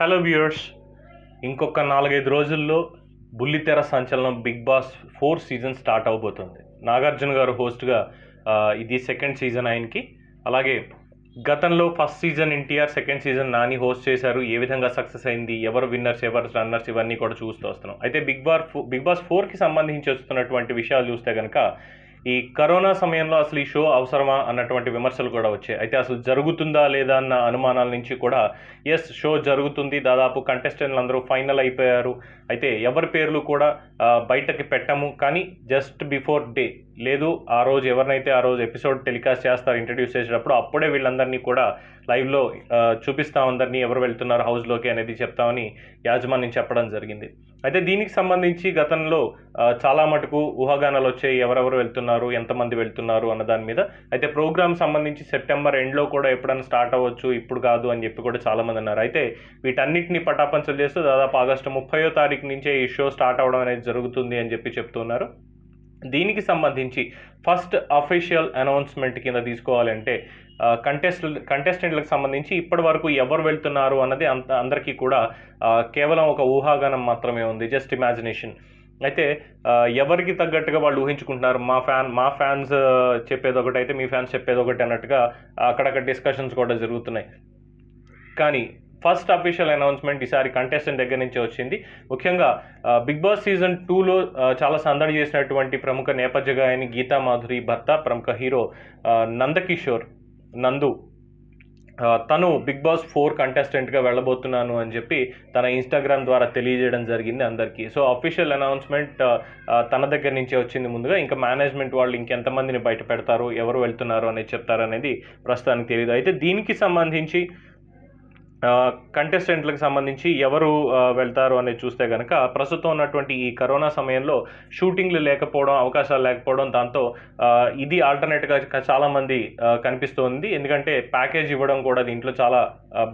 Hello viewers ఇంకొక నాలుగైదు రోజుల్లో బుల్లితెర సంచలనం big boss four season start అవబోతుంది. నాగార్జున గారు హోస్ట్గా ఇది సెకండ్ సీజన్ ఆయనకి. అలాగే గతంలో first season NTR second season Nani host చేశారు. ఏ విధంగా సక్సెస్ అయింది ఎవరు విన్నర్స్ ఎవరు రన్నర్స్ ఇవన్నీ కూడా చూస్తూ వస్తున్నాం. అయితే బిగ్ బార్ బిగ్ బాస్ ఫోర్కి సంబంధించి వస్తున్నటువంటి విషయాలు చూస్తే కనుక ఈ కరోనా సమయంలో అసలు ఈ షో అవసరమా అన్నటువంటి విమర్శలు కూడా వచ్చాయి. అయితే అసలు జరుగుతుందా లేదా అన్న అనుమానాల నుంచి కూడా ఎస్ షో జరుగుతుంది. దాదాపు కంటెస్టెంట్లు అందరూ ఫైనల్ అయిపోయారు. అయితే ఎవరి పేర్లు కూడా బయటకి పెట్టము. కానీ జస్ట్ బిఫోర్ డే లేదు ఆ రోజు ఎవరినైతే ఆ రోజు ఎపిసోడ్ టెలికాస్ట్ చేస్తారు ఇంట్రడ్యూస్ చేసేటప్పుడు అప్పుడే వీళ్ళందరినీ కూడా లైవ్లో చూపిస్తాం అందరినీ ఎవరు వెళ్తున్నారు హౌస్లోకి అనేది చెప్తామని యాజమాన్యం చెప్పడం జరిగింది. అయితే దీనికి సంబంధించి గతంలో చాలా మటుకు ఊహాగానాలు వచ్చాయి. ఎవరెవరు వెళ్తున్నారు? ఎంతమంది వెళ్తున్నారు? అన్న దాని మీద. అయితే ప్రోగ్రామ్ సంబంధించి సెప్టెంబర్ ఎండ్లో కూడా ఎప్పుడైనా స్టార్ట్ అవ్వచ్చు. ఇప్పుడు కాదు అని చెప్పి కూడా చాలామంది అన్నారు. అయితే వీటన్నిటిని పటాపంచలు చేస్తూ దాదాపు ఆగస్టు ముప్పయో తారీఖు నుంచే ఈ షో స్టార్ట్ అవ్వడం అనేది జరుగుతుంది అని చెప్పి చెప్తున్నారు. దీనికి సంబంధించి ఫస్ట్ అఫీషియల్ అనౌన్స్మెంట్ కింద తీసుకోవాలంటే కంటెస్ట్ కంటెస్టెంట్లకు సంబంధించి ఇప్పటి వరకు ఎవరు వెళ్తున్నారు అన్నది అంత అందరికీ కూడా కేవలం ఒక ఊహాగానం మాత్రమే ఉంది జస్ట్ ఇమాజినేషన్ అయితే ఎవరికి తగ్గట్టుగా వాళ్ళు ఊహించుకుంటున్నారు? మా ఫ్యాన్ మా ఫ్యాన్స్ చెప్పేది ఒకటి అయితే మీ ఫ్యాన్స్ చెప్పేది ఒకటి అన్నట్టుగా అక్కడక్కడ డిస్కషన్స్ కూడా జరుగుతున్నాయి. కానీ ఫస్ట్ అఫీషియల్ అనౌన్స్మెంట్ ఈసారి కంటెస్టెంట్ దగ్గర నుంచి వచ్చింది. ముఖ్యంగా బిగ్ బాస్ సీజన్ టూలో చాలా సందడి చేసినటువంటి ప్రముఖ నేపథ్య గాయని గీతా మాధురి భర్త ప్రముఖ హీరో నందకిషోర్ నందు తను బిగ్ బాస్ ఫోర్ కంటెస్టెంట్గా వెళ్ళబోతున్నాను అని చెప్పి తన ఇన్స్టాగ్రామ్ ద్వారా తెలియజేయడం జరిగింది అందరికీ. సో అఫీషియల్ అనౌన్స్మెంట్ తన దగ్గర నుంచే వచ్చింది ముందుగా. ఇంకా మేనేజ్మెంట్ వాళ్ళు ఇంకెంతమందిని బయట పెడతారు ఎవరు వెళ్తున్నారు అనేది చెప్తారనేది ప్రస్తుతానికి తెలియదు అయితే దీనికి సంబంధించి కంటెస్టెంట్లకు సంబంధించి ఎవరు వెళ్తారు అనేది చూస్తే కనుక ప్రస్తుతం ఉన్నటువంటి ఈ కరోనా సమయంలో షూటింగ్లు లేకపోవడం అవకాశాలు లేకపోవడం దాంతో ఇది ఆల్టర్నేట్గా చాలామంది ఆ, కనిపిస్తోంది. ఎందుకంటే ప్యాకేజ్ ఇవ్వడం కూడా దీంట్లో చాలా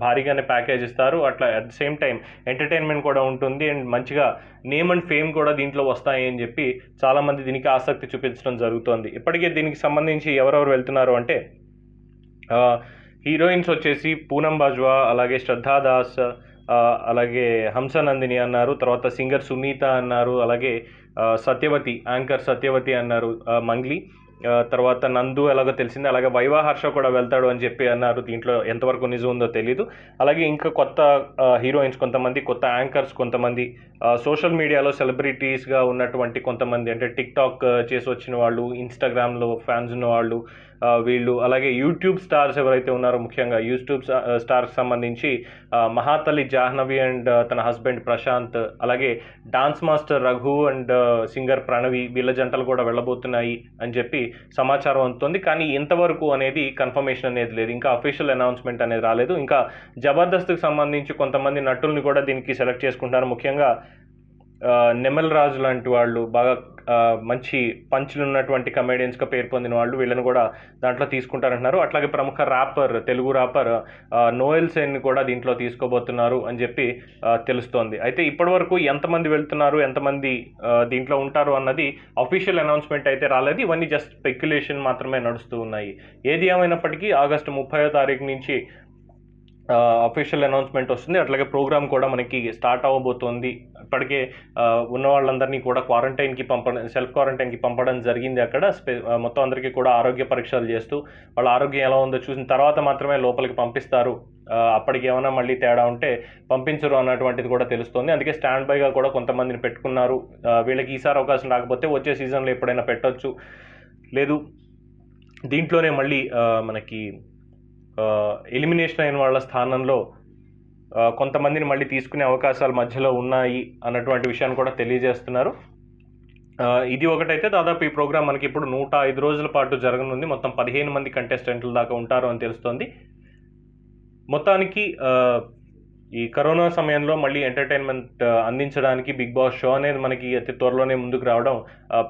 భారీగానే ప్యాకేజ్ ఇస్తారు. అట్లా at the same time entertainment కూడా ఉంటుంది అండ్ మంచిగా నేమ్ అండ్ ఫేమ్ కూడా దీంట్లో వస్తాయి అని చెప్పి చాలామంది దీనికి ఆసక్తి చూపించడం జరుగుతోంది. ఇప్పటికే దీనికి సంబంధించి ఎవరెవరు వెళ్తున్నారు అంటే హీరోయిన్స్ వచ్చేసి పూనం బాజ్వా అలాగే శ్రద్ధా దాస్ అలాగే హంసనందిని అన్నారు తర్వాత సింగర్ సునీత అన్నారు అలాగే సత్యవతి యాంకర్ సత్యవతి అన్నారు మంగ్లీ. తర్వాత నందు ఎలాగో తెలిసింది అలాగే వైవా హర్ష కూడా వెళ్తాడు అని చెప్పి అన్నారు దీంట్లో ఎంతవరకు నిజం ఉందో తెలియదు అలాగే ఇంకా కొత్త హీరోయిన్స్ కొంతమంది కొత్త యాంకర్స్ కొంతమంది సోషల్ మీడియాలో సెలబ్రిటీస్గా ఉన్నటువంటి కొంతమంది అంటే టిక్ టాక్ చేసి వచ్చిన వాళ్ళు ఇన్స్టాగ్రామ్లో ఫ్యాన్స్ ఉన్న వాళ్ళు వీళ్ళు అలాగే యూట్యూబ్ స్టార్స్ ఎవరైతే ఉన్నారో ముఖ్యంగా యూట్యూబ్ స్టార్స్ సంబంధించి మహాతల్లి జాహ్నవి అండ్ తన హస్బెండ్ ప్రశాంత్ అలాగే dance master Raghu and singer Pranavi వీళ్ళ జంటలు కూడా వెళ్ళబోతున్నాయి అని చెప్పి సమాచారం అందుతుంది. కానీ ఇంతవరకు అనేది కన్ఫర్మేషన్ అనేది లేదు. ఇంకా అఫీషియల్ అనౌన్స్మెంట్ అనేది రాలేదు. ఇంకా జబర్దస్త్కి సంబంధించి కొంతమంది నటుల్ని కూడా దీనికి సెలెక్ట్ చేసుకుంటారు ముఖ్యంగా నెమల్ రాజు లాంటి వాళ్ళు బాగా మంచి పంచులు ఉన్నటువంటి కమేడియన్స్గా పేరు పొందిన వాళ్ళు వీళ్ళని కూడా దాంట్లో తీసుకుంటారంటున్నారు. అట్లాగే ప్రముఖ ర్యాపర్ తెలుగు ర్యాపర్ నోయల్ సేన్ని కూడా దీంట్లో తీసుకోబోతున్నారు అని చెప్పి తెలుస్తోంది. అయితే ఇప్పటివరకు ఎంతమంది వెళ్తున్నారు ఎంతమంది దీంట్లో ఉంటారు అన్నది అఫీషియల్ అనౌన్స్మెంట్ అయితే రాలేదు. ఇవన్నీ జస్ట్ స్పెక్యులేషన్ మాత్రమే నడుస్తూ ఉన్నాయి. ఏది ఏమైనప్పటికీ ఆగస్టు ముప్పై తారీఖు నుంచి అఫీషియల్ అనౌన్స్మెంట్ వస్తుంది. అట్లాగే ప్రోగ్రామ్ కూడా మనకి స్టార్ట్ అవ్వబోతోంది. ఇప్పటికే ఉన్న వాళ్ళందరినీ కూడా క్వారంటైన్కి పంపడం సెల్ఫ్ క్వారంటైన్కి పంపడం జరిగింది అక్కడ. స్పె మొత్తం అందరికీ కూడా ఆరోగ్య పరీక్షలు చేస్తూ వాళ్ళ ఆరోగ్యం ఎలా ఉందో చూసిన తర్వాత మాత్రమే లోపలికి పంపిస్తారు. అప్పటికి ఏమైనా మళ్ళీ తేడా ఉంటే పంపించరు అన్నటువంటిది కూడా తెలుస్తుంది. అందుకే స్టాండ్ బైగా కూడా కొంతమందిని పెట్టుకున్నారు. వీళ్ళకి ఈసారి అవకాశం రాకపోతే వచ్చే సీజన్లో ఎప్పుడైనా పెట్టొచ్చు. లేదు దీంట్లోనే మళ్ళీ మనకి ఎలిమినేషన్ అయిన వాళ్ళ స్థానంలో కొంతమందిని మళ్ళీ తీసుకునే అవకాశాలు మధ్యలో ఉన్నాయి అన్నటువంటి విషయాన్ని కూడా తెలియజేస్తున్నారు. ఇది ఒకటైతే దాదాపు ఈ ప్రోగ్రామ్ మనకి ఇప్పుడు నూట ఐదు రోజుల పాటు జరగనుంది. మొత్తం పదిహేను మంది కంటెస్టెంట్ల దాకా ఉంటారు అని తెలుస్తోంది. మొత్తానికి ఈ కరోనా సమయంలో మళ్ళీ ఎంటర్టైన్మెంట్ అందించడానికి బిగ్ బాస్ షో అనేది మనకి అతి త్వరలోనే ముందుకు రావడం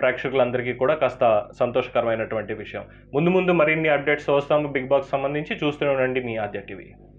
ప్రేక్షకులందరికీ కూడా కాస్త సంతోషకరమైనటువంటి విషయం. ముందు ముందు మరిన్ని అప్డేట్స్ వస్తాము బిగ్ బాస్ సంబంధించి. చూస్తూనే ఉండండి మీ ఆద్య టీవీ.